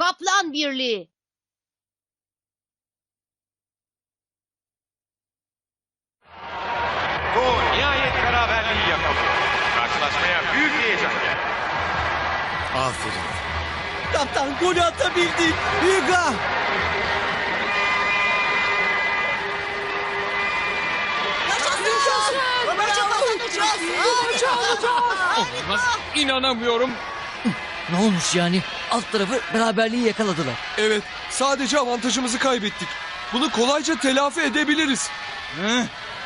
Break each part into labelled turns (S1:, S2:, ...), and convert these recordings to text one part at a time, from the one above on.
S1: Kaplan Birliği.
S2: Doğu nihayet beraberliği yakaladı. Karşılaşmaya büyük heyecan geldi.
S3: Aferin.
S4: Kaptan golü atabildi. Hyuga.
S5: Olamaz. İnanamıyorum.
S4: Ne olmuş yani? Alt tarafı beraberliği yakaladılar.
S6: Evet, sadece avantajımızı kaybettik. Bunu kolayca telafi edebiliriz.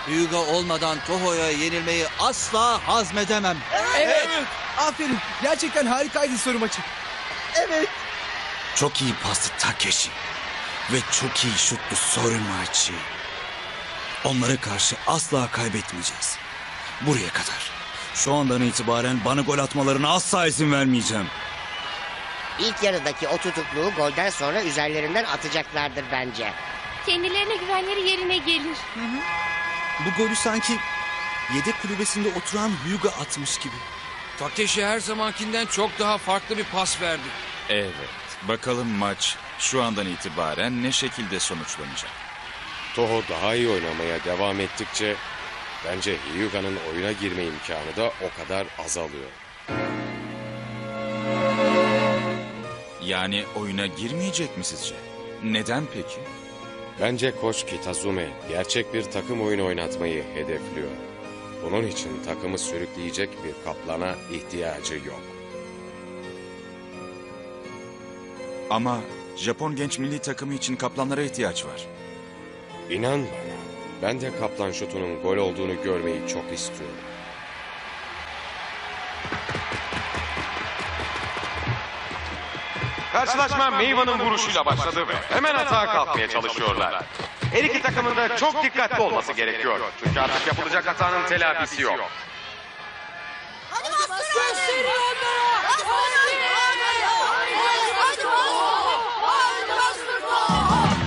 S7: Hyuga olmadan Toho'ya yenilmeyi asla hazmedemem.
S6: Evet.
S4: Aferin. Gerçekten harikaydı soru maçı. Evet.
S3: Çok iyi pastı Takeshi. Ve çok iyi şutlu Sorimachi. Onlara karşı asla kaybetmeyeceğiz. Buraya kadar. Şu andan itibaren bana gol atmalarına asla izin vermeyeceğim.
S8: İlk yarıdaki o tutukluğu golden sonra üzerlerinden atacaklardır bence.
S9: Kendilerine güvenleri yerine gelir.
S3: Bu golü sanki yedek kulübesinde oturan Hyuga atmış gibi.
S5: Takeshi her zamankinden çok daha farklı bir pas verdi.
S10: Evet. Bakalım maç şu andan itibaren ne şekilde sonuçlanacak?
S2: Toho daha iyi oynamaya devam ettikçe bence Hyuga'nın oyuna girme imkanı da o kadar azalıyor.
S10: Yani oyuna girmeyecek mi sizce? Neden peki?
S2: Bence koç Kitazume gerçek bir takım oyunu oynatmayı hedefliyor. Bunun için takımı sürükleyecek bir kaplana ihtiyacı yok.
S10: Ama Japon genç milli takımı için kaplanlara ihtiyaç var.
S2: İnan bana, ben de kaplan şutunun gol olduğunu görmeyi çok istiyorum. Karşılaşma Meyvan'ın vuruşuyla başladı ve hemen atağa kalkmaya çalışıyorlar. Her iki takımın da çok dikkatli olması gerekiyor. Çünkü artık yapılacak hatanın telafisi yok.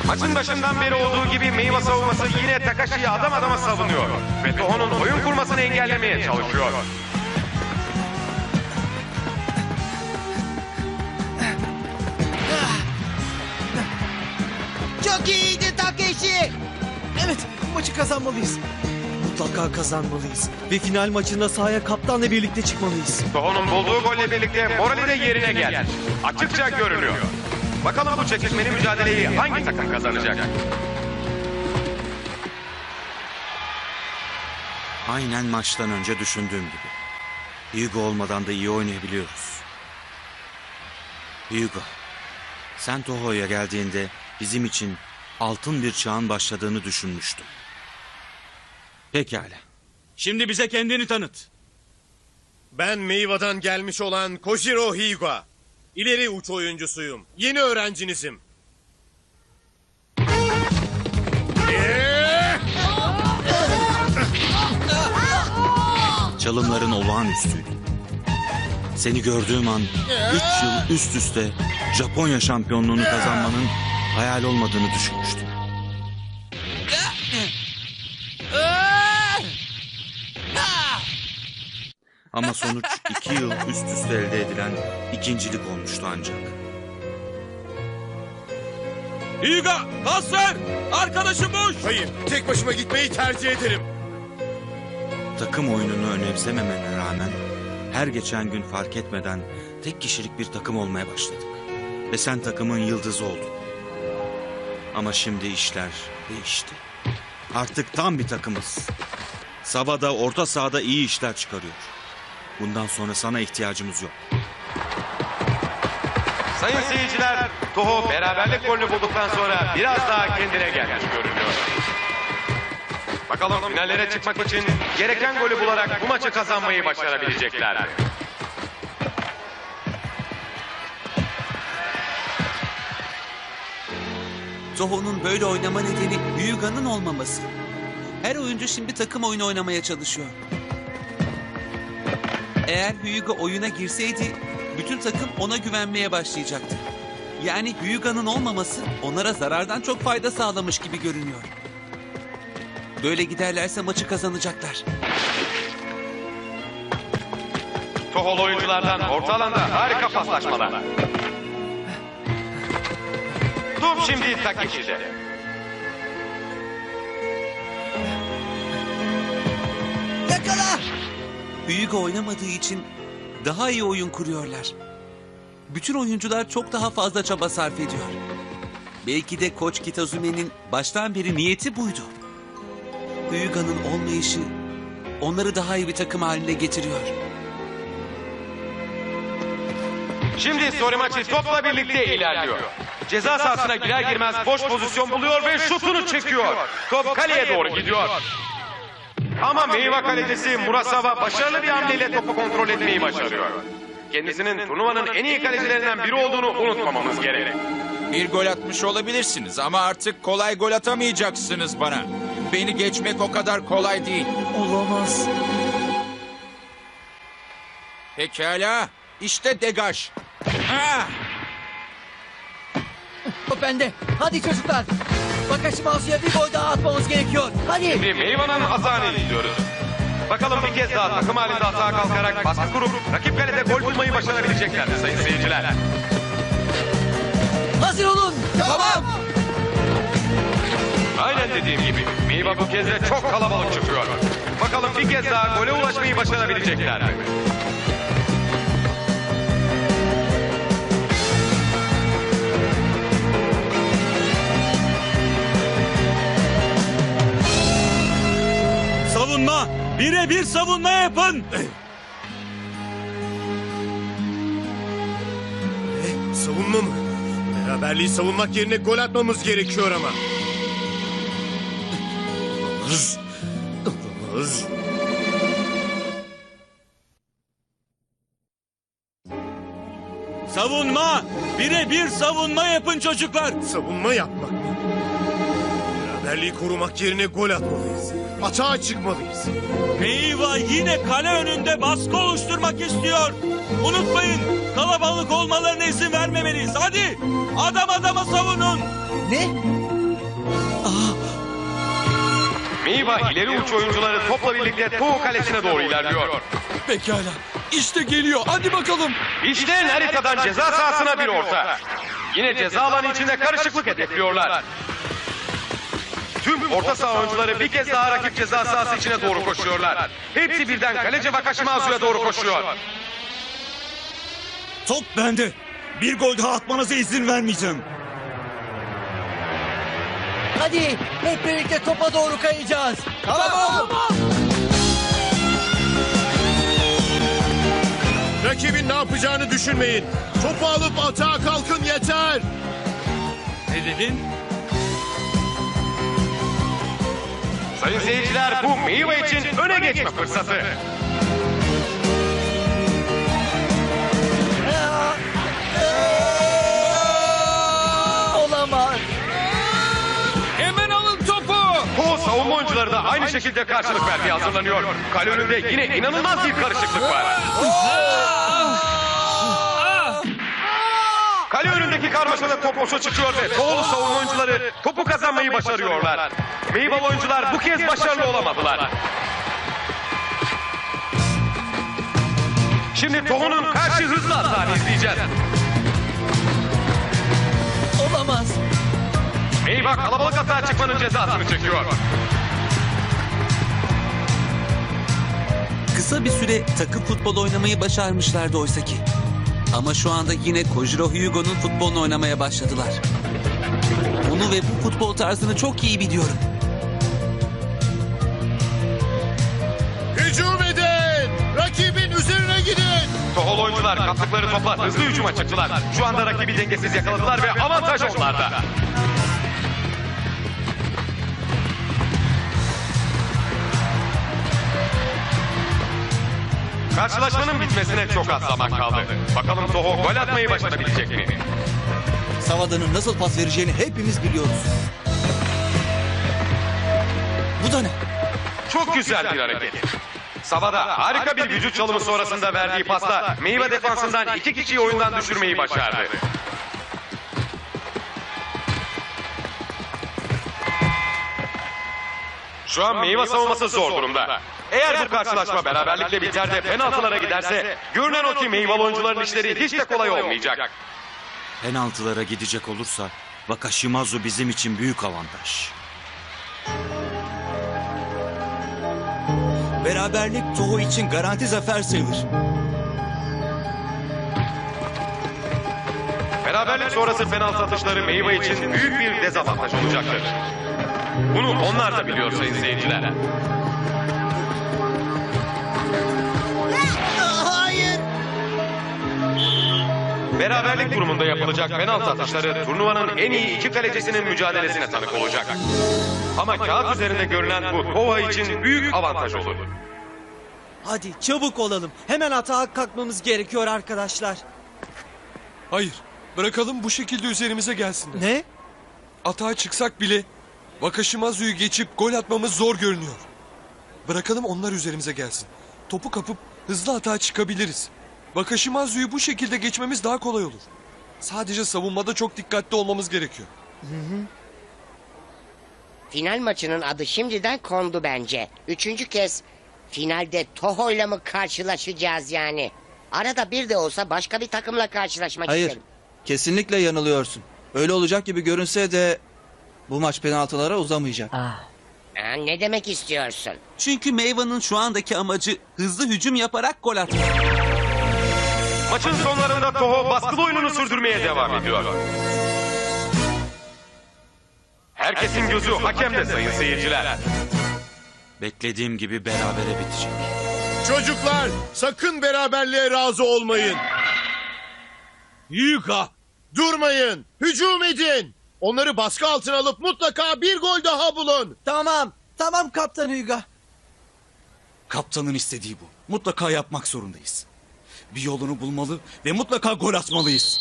S2: Maçın başından beri olduğu gibi Meyva savunması yine Takashi'yi adam adama savunuyor. Ve Toho'nun oyun kurmasını engellemeye çalışıyor.
S4: Çok iyiydi Takeshi. Evet, bu maçı kazanmalıyız. Mutlaka kazanmalıyız. Ve final maçında sahaya kaptanla birlikte çıkmalıyız.
S2: Toho'nun bulduğu golle birlikte morali de yerine geldi. Açıkça görünüyor. Bakalım bu çekişmeli mücadeleyi hangi takım kazanacak?
S3: Aynen maçtan önce düşündüğüm gibi. Hyuga olmadan da iyi oynayabiliyoruz. Hyuga, sen Toho'ya geldiğinde bizim için altın bir çağın başladığını düşünmüştüm. Pekala. Şimdi bize kendini tanıt.
S11: Ben Meyva'dan gelmiş olan Kojiro Hyuga. İleri uç oyuncusuyum. Yeni öğrencinizim.
S3: Çalımların olağanüstüydü. Seni gördüğüm an üç yıl üst üste Japonya şampiyonluğunu kazanmanın hayal olmadığını düşünmüştüm. Ama sonuç iki yıl üst üste elde edilen ikincilik olmuştu ancak.
S6: Hyuga, pas ver! Arkadaşım boş!
S11: Hayır, tek başıma gitmeyi tercih ederim.
S3: Takım oyununu önemsememene rağmen her geçen gün fark etmeden tek kişilik bir takım olmaya başladık. Ve sen takımın yıldızı oldun. Ama şimdi işler değişti. Artık tam bir takımız. Savada orta sahada iyi işler çıkarıyor. Bundan sonra sana ihtiyacımız yok.
S2: Sayın seyirciler, Toho beraberlik golünü bulduktan sonra biraz daha kendine gelmiş görünüyor. Bakalım finallere çıkmak için gereken golü bularak bu maçı kazanmayı başarabilecekler mi?
S7: Toho'nun böyle oynama nedeni Hyuga'nın olmaması. Her oyuncu şimdi takım oyunu oynamaya çalışıyor. Eğer Hyuga oyuna girseydi bütün takım ona güvenmeye başlayacaktı. Yani Hyuga'nın olmaması onlara zarardan çok fayda sağlamış gibi görünüyor. Böyle giderlerse maçı kazanacaklar.
S2: Tohol oyunculardan orta alanda harika paslaşmalar. Top şimdi Takeshi'de.
S4: Yakala!
S7: Hyuga oynamadığı için daha iyi oyun kuruyorlar. Bütün oyuncular çok daha fazla çaba sarf ediyor. Belki de Koç Kitazume'nin baştan beri niyeti buydu. Hyuga'nın olmayışı onları daha iyi bir takım haline getiriyor.
S2: Şimdi Sorimachi topla birlikte ilerliyor. Ceza sahasına girer girmez boş pozisyon buluyor ve şutunu çekiyor. Top kaleye doğru gidiyor. Ama Meyva kalecisi Murasawa başarılı bir hamleyle topu kontrol etmeyi başarıyor. Kendisinin turnuvanın en iyi kalecilerinden biri olduğunu unutmamamız gerek.
S10: Bir gol atmış olabilirsiniz ama artık kolay gol atamayacaksınız bana. Beni geçmek o kadar kolay değil.
S4: Olamaz.
S10: Pekala. İşte degaj. Ah!
S4: Top bende. Hadi çocuklar. Bakashimazu'ya bir gol daha atmamız gerekiyor. Hadi.
S2: Şimdi Meyva'nın atağını izliyoruz. Bakalım bir kez daha takım halinde atağa kalkarak baskı kurup rakip kalede gol bulmayı başarabilecekler sayın seyirciler?
S4: Hazır olun. Tamam.
S2: Aynen dediğim gibi Meyva bu kez de çok kalabalık çıkıyor. Bakalım bir kez daha gole ulaşmayı başarabilecekler mi?
S3: Savunma! Birebir savunma yapın!
S11: Savunma mı? Beraberliği savunmak yerine gol atmamız gerekiyor ama. Olamaz. Olamaz.
S3: Savunma! Birebir savunma yapın çocuklar!
S11: Savunma yapmak mı? Beraberliği korumak yerine gol atmalıyız. Atağa çıkmalıyız.
S3: Meyva yine kale önünde baskı oluşturmak istiyor. Unutmayın kalabalık olmalarına izin vermemeliyiz. Hadi adam adama savunun.
S4: Ne?
S2: Meyva ileri uç oyuncuları topla birlikte Doğu kalesine doğru ilerliyor.
S6: Pekala. İşte geliyor. Hadi bakalım.
S2: İşte haritadan ceza sahasına bir orta. Yine ceza alanı içinde karışıklık hedefliyorlar. Tüm orta saha oyuncuları bir kez daha rakip ceza sahası içine doğru koşuyorlar. Hepsi birden kaleci Vakashimazu'ya doğru koşuyor.
S3: Top bende. Bir gol daha atmanıza izin vermeyeceğim.
S4: Hadi hep birlikte topa doğru kayacağız. Tamam.
S11: Rakibin ne yapacağını düşünmeyin. Topu alıp atağa kalkın yeter.
S3: Ne dedin?
S2: Sayın seyirciler bu Meyva için öne geçme fırsatı.
S4: Olamaz.
S5: Hemen alın topu.
S2: Doğu savunma oyuncuları da aynı şekilde karşılık vermeye hazırlanıyor. Kale önünde yine inanılmaz bir karışıklık var. Kale önündeki karmaşada top boşa çıkıyor ve Doğulu savunma oyuncuları topu kazanmayı başarıyorlar. Meyvalı oyuncular bu kez başarılı olamadılar. Şimdi Tohu'nun karşı hızlı atağını izleyeceğiz.
S4: Olamaz.
S2: Meyva kalabalık atağa çıkmanın cezasını çekiyor.
S7: Kısa bir süre takım futbol oynamayı başarmışlardı oysa ki. Ama şu anda yine Kojiro Hyugo'nun futbolunu oynamaya başladılar. Onu ve bu futbol tarzını çok iyi biliyorum.
S11: Hücum edin. Rakibin üzerine gidin.
S2: Tohol oyuncular kaptıkları topla hızlı hücuma çıktılar. Şu anda rakibi dengesiz yakaladılar ve avantaj onlarda. Karşılaşmanın bitmesine çok az zaman kaldı. Bakalım Toho gol atmayı başarabilecek mi?
S4: Savada'nın nasıl pas vereceğini hepimiz biliyoruz. Bu da ne?
S2: Çok güzel bir hareket. Savada harika bir vücut çalımı sonrasında verdiği pasla meyve defansından iki kişiyi oyundan düşürmeyi başardı. Şu an meyve savunması zor durumda. Eğer bu karşılaşma beraberlikle biter de penaltılara giderse görünen o ki meyveli oyuncuların işleri hiç de kolay olmayacak.
S3: Penaltılara gidecek olursa Wakashimazu bizim için büyük avantaj.
S4: Beraberlik Toho için garanti zafer sayılır.
S2: Beraberlik sonrası penaltı atışları Meyva için büyük bir dezavantaj olacaktır. Bunu onlar da biliyor sayın seyirciler.
S4: Hayır.
S2: Beraberlik durumunda yapılacak penaltı atışları turnuvanın en iyi iki kalecisinin mücadelesine tanık olacak. Ama kağıt üzerinde görünen bu Tova için büyük avantaj olur.
S4: Hadi çabuk olalım. Hemen atağa kalkmamız gerekiyor arkadaşlar.
S6: Hayır. Bırakalım bu şekilde üzerimize gelsinler.
S4: Ne?
S6: Atağa çıksak bile Wakashimazu'yu geçip gol atmamız zor görünüyor. Bırakalım onlar üzerimize gelsin. Topu kapıp hızlı atağa çıkabiliriz. Wakashimazu'yu bu şekilde geçmemiz daha kolay olur. Sadece savunmada çok dikkatli olmamız gerekiyor.
S8: Final maçının adı şimdiden kondu bence. Üçüncü kez finalde Toho'yla mı karşılaşacağız yani? Arada bir de olsa başka bir takımla karşılaşmak
S1: Hayır.
S8: isterim.
S1: Kesinlikle yanılıyorsun. Öyle olacak gibi görünse de bu maç penaltılara uzamayacak.
S8: Ha, ne demek istiyorsun?
S7: Çünkü Meyva'nın şu andaki amacı hızlı hücum yaparak gol atmak.
S2: Maçın sonlarında Toho baskılı oyununu sürdürmeye devam ediyor. Herkesin gözü hakemde sayın seyirciler.
S3: Beklediğim gibi berabere bitecek.
S11: Çocuklar sakın beraberliğe razı olmayın.
S3: Yuka!
S11: Durmayın. Hücum edin. Onları baskı altına alıp mutlaka bir gol daha bulun.
S4: Tamam. Tamam Kaptan Hyuga.
S3: Kaptanın istediği bu. Mutlaka yapmak zorundayız. Bir yolunu bulmalı ve mutlaka gol atmalıyız.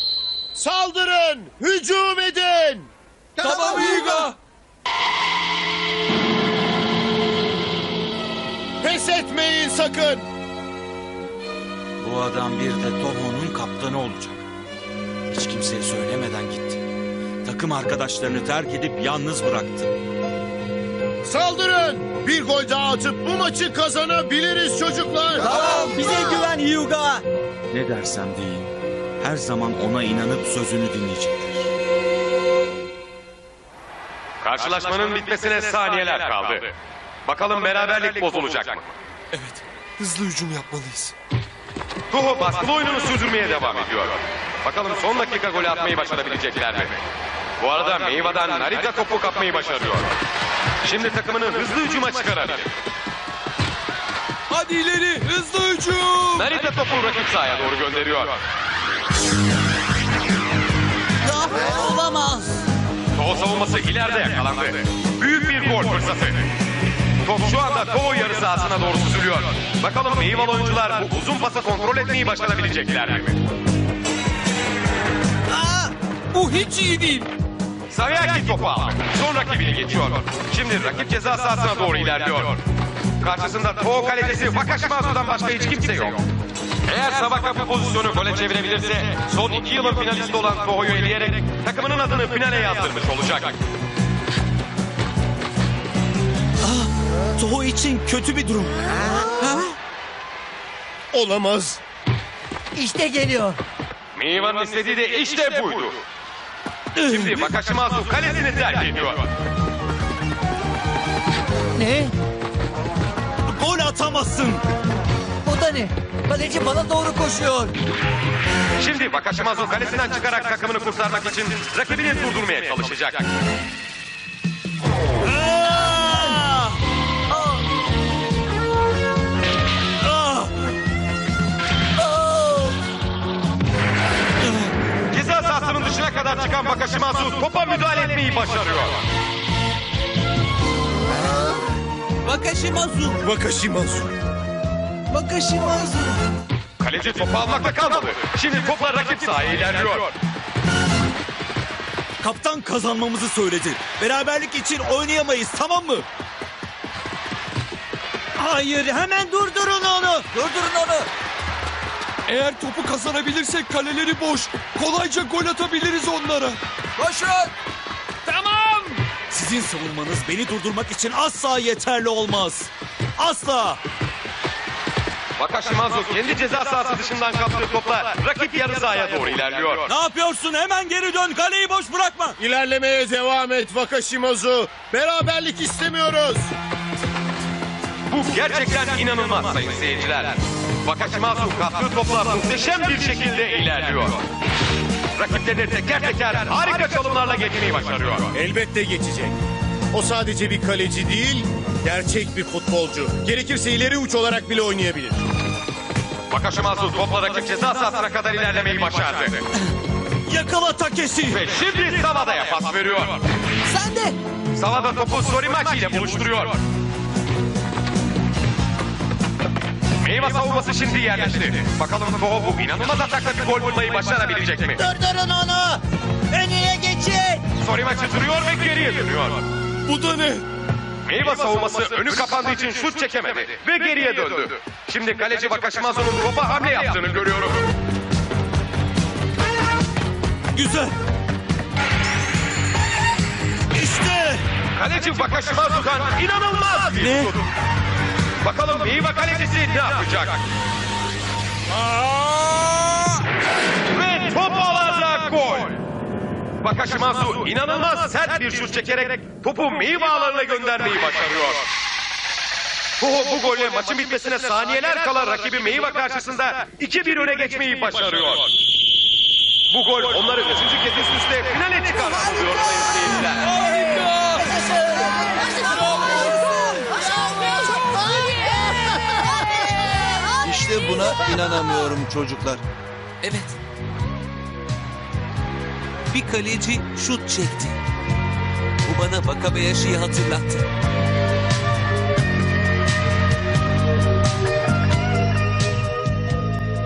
S11: Saldırın. Hücum edin.
S6: Tamam Hyuga!
S11: Pes etmeyin sakın.
S3: Bu adam bir de Toho'nun kaptanı olacak. Hiç kimseye söylemeden gitti. Takım arkadaşlarını terk edip yalnız bıraktı.
S11: Saldırın. Bir gol daha atıp bu maçı kazanabiliriz çocuklar.
S4: Tamam. Bize güven Hyuga.
S3: Ne dersem diyeyim. Her zaman ona inanıp sözünü dinleyecektir.
S2: Karşılaşmanın bitmesine saniyeler kaldı. Bakalım beraberlik bozulacak mı?
S6: Evet. Hızlı hücum yapmalıyız.
S2: Toho baskılı oyununu sürdürmeye devam ediyor. Bakalım son dakika golü atmayı başarabilecekler mi? Bu arada Meyva'dan Narita topu kapmayı başarıyor. Şimdi takımını hızlı hücuma çıkarabilir.
S6: Hadi ileri hızlı hücum!
S2: Narita topu rakip sahaya doğru gönderiyor.
S4: Olamaz.
S2: Toho savunması ileride yakalandı. Büyük bir gol fırsatı. Top şu anda Toho yarı sahasına doğru süzülüyor. Bakalım Meyvalı oyuncular bu uzun pası kontrol etmeyi başarabilecekler mi?
S6: Bu hiç iyi değil.
S2: Sayaki topu aldı. Son rakibini geçiyor. Şimdi rakip ceza sahasına doğru ilerliyor. Karşısında Toho kalecisi Wakashimazu'dan başka hiç kimse yok. Eğer Sabaka bu pozisyonu gole çevirebilirse son iki yılın finalisti olan Toho'yu eleyerek takımının adını finale yazdırmış olacak.
S4: Toho için kötü bir durum.
S11: Olamaz.
S4: İşte geliyor.
S2: Meyvanın istediği de işte buydu. Şimdi Wakashimazu kalesini terk ediyor.
S4: Ne?
S3: Gol atamazsın!
S4: O da ne? Kaleci bana doğru koşuyor.
S2: Şimdi Wakashimazu kalesinden çıkarak takımını kurtarmak için rakibini durdurmaya çalışacak. Kadar çıkan Wakashimazu topa müdahale etmeyi başarıyor.
S7: Wakashimazu.
S11: Wakashimazu.
S4: Wakashimazu.
S2: Kaleci topu almakta kalmadı. Şimdi topla rakip sahaya ilerliyor.
S3: Kaptan kazanmamızı söyledi. Beraberlik için oynayamayız tamam mı?
S4: Hayır hemen durdurun onu. Durdurun onu.
S6: Eğer topu kazanabilirsek kaleleri boş. Kolayca gol atabiliriz onlara.
S4: Koşun.
S3: Sizin savunmanız beni durdurmak için asla yeterli olmaz. Asla!
S2: Wakashimazu kendi ceza sahası dışından kaptığı topla rakip yarı sahaya doğru ilerliyor.
S7: Ne yapıyorsun? Hemen geri dön. Kaleyi boş bırakma.
S11: İlerlemeye devam et Wakashimazu. Beraberlik istemiyoruz.
S2: Bu gerçekten inanılmaz sayın seyirciler. Wakashimazu kaptığı topla muhteşem bir şekilde ilerliyor. Rakiplerini teker teker harika çalımlarla geçmeyi başarıyor.
S11: Elbette geçecek. O sadece bir kaleci değil, gerçek bir futbolcu. Gerekirse ileri uç olarak bile oynayabilir.
S2: Wakashimazu topla rakip ceza sahasına kadar ilerlemeyi başardı.
S4: Yakala Takeshi.
S2: Ve şimdi Savada'ya pas veriyor.
S4: Sen de.
S2: Savada topu Sorimachi ile buluşturuyor. Meyve savunması şimdi yerleşti. Bakalım Toho bu inanılmaz atakla bir gol bulmayı başarabilecek mi?
S4: Durdurun onu. Önüne geçin.
S2: Sorimachi duruyor ve geriye dönüyor.
S11: Bu da ne?
S2: Meyve savunması önü kapandığı için şut çekemedi ve geriye döndü. Şimdi kaleci Wakashimazu'nun topa hamle yaptığını görüyorum.
S4: Güzel. İşte.
S2: Kaleci Wakashimazu'dan inanılmaz bir
S4: Ne?
S2: şut. Bakalım Meyve kalecisi ne yapacak? Ve top ağlarda gol. Wakashimazu inanılmaz sert bir şut çekerek topu Meyve ağlarına göndermeyi başarıyor. Bu, bu golle maçın bitmesine saniyeler kala rakibi Meyve karşısında 2-1 öne geçmeyi başarıyor. Bu gol onları üçüncü kez üst üste finale çıkarmış oluyor sayın seyirciler.
S1: İşte buna inanamıyorum çocuklar.
S7: Evet. Bir kaleci şut çekti. Bu bana Vakabayashi'yi hatırlattı.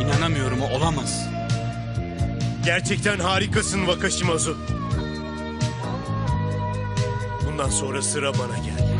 S3: İnanamıyorum o olamaz.
S11: Gerçekten harikasın Vakashimazu. Bundan sonra sıra bana geldi.